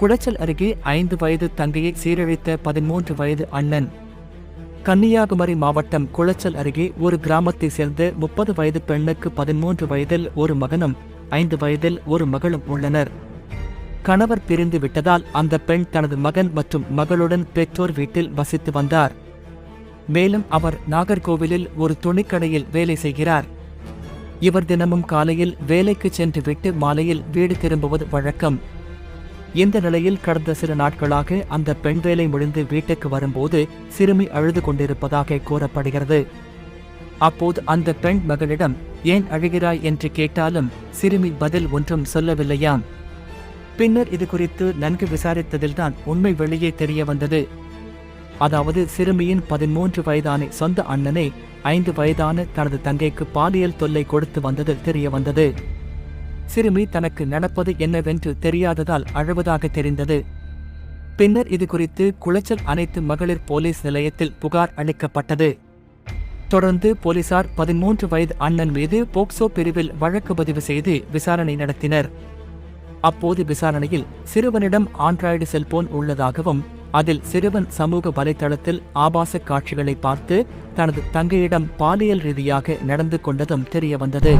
குளச்சல் அருகே ஐந்து வயது தங்கையை சீரழித்த பதிமூன்று வயது அண்ணன். கன்னியாகுமரி மாவட்டம் குளச்சல் அருகே ஒரு கிராமத்தைச் சேர்ந்த முப்பது வயது பெண்ணுக்கு பதிமூன்று வயதில் ஒரு மகனும் ஐந்து வயதில் ஒரு மகளும் உள்ளனர். கணவர் பிரிந்து விட்டதால் அந்த பெண் தனது மகன் மற்றும் மகளுடன் பெற்றோர் வீட்டில் வசித்து வந்தார். மேலும் அவர் நாகர்கோவிலில் ஒரு துணிக்கடையில் வேலை செய்கிறார். இவர் தினமும் காலையில் வேலைக்கு சென்று விட்டு மாலையில் வீடு திரும்புவது வழக்கம். இந்த நிலையில் கடந்த சில நாட்களாக அந்த பெண் வேலை முடிந்து வீட்டுக்கு வரும்போது சிறுமி அழுது கொண்டிருப்பதாக கூறப்படுகிறது. அப்போது அந்த பெண் மகளிடம் ஏன் அழுகிறாய்? என்று கேட்டாலும் சிறுமி பதில் ஒன்றும் சொல்லவில்லையாம் பின்னர் இது குறித்து நன்கு விசாரித்ததில்தான் உண்மை வெளியே தெரிய வந்தது. அதாவது சிறுமியின் பதிமூன்று வயதான சொந்த அண்ணனை ஐந்து வயதான தனது தங்கைக்கு பாலியல் தொல்லை கொடுத்து வந்தது தெரிய வந்தது. சிறுமி தனக்கு நடப்பது என்னவென்று தெரியாததால் அழுவதாக தெரிந்தது. பின்னர் இது குறித்து குளச்சல் அனைத்து மகளிர் போலீஸ் நிலையத்தில் புகார் அளிக்கப்பட்டது. தொடர்ந்து போலீசார் பதிமூன்று வயது அண்ணன் மீது போக்சோ பிரிவில் வழக்கு பதிவு செய்து விசாரணை நடத்தினர். அப்போது விசாரணையில் சிறுவனிடம் ஆண்ட்ராய்டு செல்போன் உள்ளதாகவும் அதில் சிறுவன் சமூக வலைதளத்தில் ஆபாச காட்சிகளை பார்த்து தனது தங்கையிடம் பாலியல் ரீதியாக நடந்து கொண்டதும் தெரியவந்தது.